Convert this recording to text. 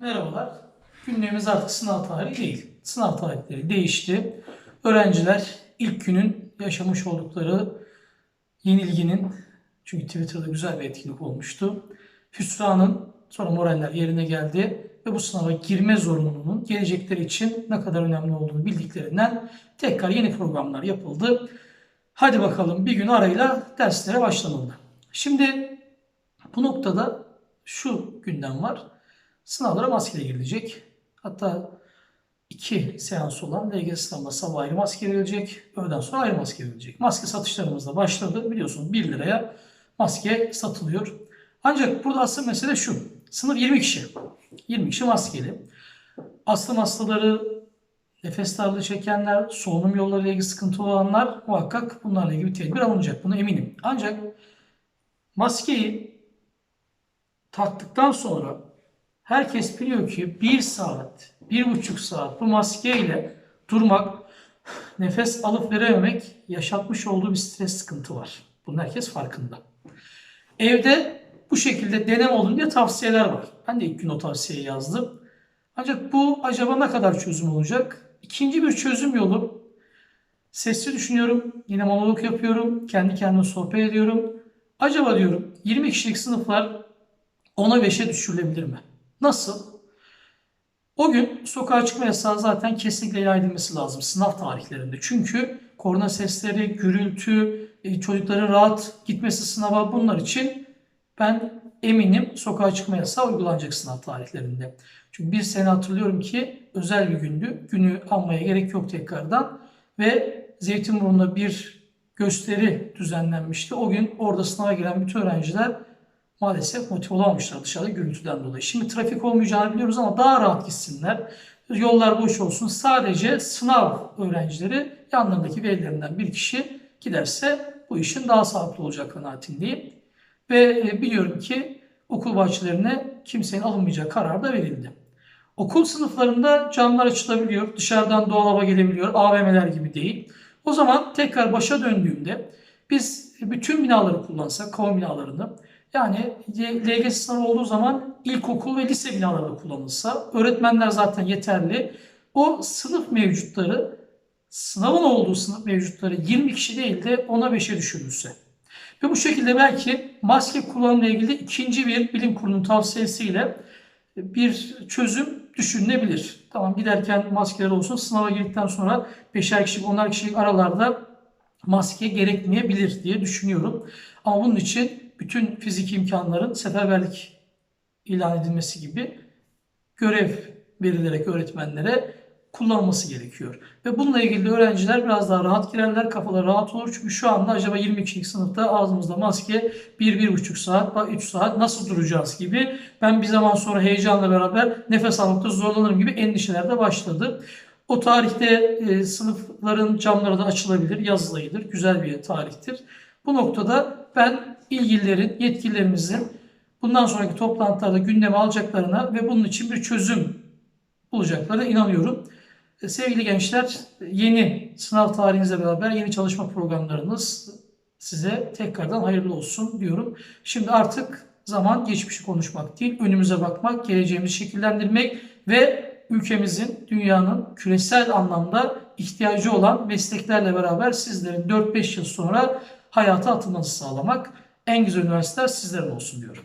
Merhabalar. Gündemimiz artık sınav tarihi değil. Sınav tarihleri değişti. Öğrenciler ilk günün yaşamış oldukları yenilginin, çünkü Twitter'da güzel bir etkinlik olmuştu. Hüsranın sonra moraller yerine geldi ve bu sınava girme zorunluluğunun gelecekleri için ne kadar önemli olduğunu bildiklerinden tekrar yeni programlar yapıldı. Hadi bakalım bir gün arayla derslere başlanıldı. Şimdi bu noktada şu gündem var. Sınavlara maskeli girilecek. Hatta iki seans olan LGS sınavında sabah ayrı maske verilecek. Öğleden sonra ayrı maske verilecek. Maske satışlarımız da başladı. Biliyorsunuz 1 liraya maske satılıyor. Ancak burada asıl mesele şu. Sınıf 20 kişi. 20 kişi maskeli. Astım hastaları, nefes darlığı çekenler, solunum yolları ile ilgili sıkıntı olanlar muhakkak bunlarla ilgili bir tedbir alınacak. Buna eminim. Ancak maskeyi taktıktan sonra herkes biliyor ki bir saat, bir buçuk saat bu maskeyle durmak, nefes alıp verememek yaşatmış olduğu bir stres sıkıntı var. Bunun herkes farkında. Evde bu şekilde deneme olun diye tavsiyeler var. Ben de ilk gün o tavsiyeyi yazdım. Ancak bu acaba ne kadar çözüm olacak? İkinci bir çözüm yolu sesli düşünüyorum. Yine monolog yapıyorum. Kendi kendime sohbet ediyorum. Acaba diyorum 20 kişilik sınıflar 10'a 5'e düşürülebilir mi? Nasıl? O gün sokağa çıkma yasağı zaten kesinlikle yayılması lazım sınav tarihlerinde. Çünkü korna sesleri, gürültü, e, çocukların rahat gitmesi sınava bunlar için ben eminim sokağa çıkma yasağı uygulanacak sınav tarihlerinde. Çünkü bir sene hatırlıyorum ki özel bir gündü. Günü anmaya gerek yok tekrardan. Ve Zeytinburnu'nda bir gösteri düzenlenmişti. O gün orada sınava giren bütün öğrenciler maalesef motive olamamışlar dışarıda gürültüden dolayı. Şimdi trafik olmayacağını biliyoruz ama daha rahat gitsinler. Yollar boş olsun. Sadece sınav öğrencileri yanlarındaki velilerinden bir kişi giderse bu işin daha sağlıklı olacak kanaatindeyim. Ve e, biliyorum ki okul bahçelerine kimsenin alınmayacağı karar da verildi. Okul sınıflarında camlar açılabiliyor, dışarıdan doğal hava gelebiliyor, AVM'ler gibi değil. O zaman tekrar başa döndüğümde biz bütün binaları kullansak, kamu binalarını, yani LGS sınavı olduğu zaman ilkokul ve lise binaları da kullanılsa, öğretmenler zaten yeterli. O sınıf mevcutları, sınavın olduğu sınıf mevcutları 20 kişi değil de 10'a 5'e düşürülse. Ve bu şekilde belki maske kullanımıyla ilgili ikinci bir bilim kurulunun tavsiyesiyle bir çözüm düşünülebilir. Tamam giderken maskeler olsun. Sınava girdikten sonra 5'er kişilik 10'ar kişilik aralarda maske gerekmeyebilir diye düşünüyorum. Ama bunun için bütün fizik imkanların seferberlik ilan edilmesi gibi görev verilerek öğretmenlere kullanılması gerekiyor. Ve bununla ilgili öğrenciler biraz daha rahat girerler, kafaları rahat olur. Çünkü şu anda acaba 20 kişilik sınıfta ağzımızda maske 1-1,5 saat, 3 saat nasıl duracağız gibi ben bir zaman sonra heyecanla beraber nefes almakta zorlanırım gibi endişeler de başladı. O tarihte e, sınıfların camları da açılabilir, yazılıydır. Güzel bir tarihtir. Bu noktada ben ilgililerin, yetkililerimizin bundan sonraki toplantılarda gündeme alacaklarına ve bunun için bir çözüm bulacaklarına inanıyorum. E, Sevgili gençler, yeni sınav tarihinizle beraber yeni çalışma programlarınız size tekrardan hayırlı olsun diyorum. Şimdi artık zaman geçmişi konuşmak değil, önümüze bakmak, geleceğimizi şekillendirmek ve ülkemizin, dünyanın küresel anlamda ihtiyacı olan mesleklerle beraber sizlerin 4-5 yıl sonra hayata atılmanızı sağlamak. En güzel üniversiteler sizlerin olsun diyorum.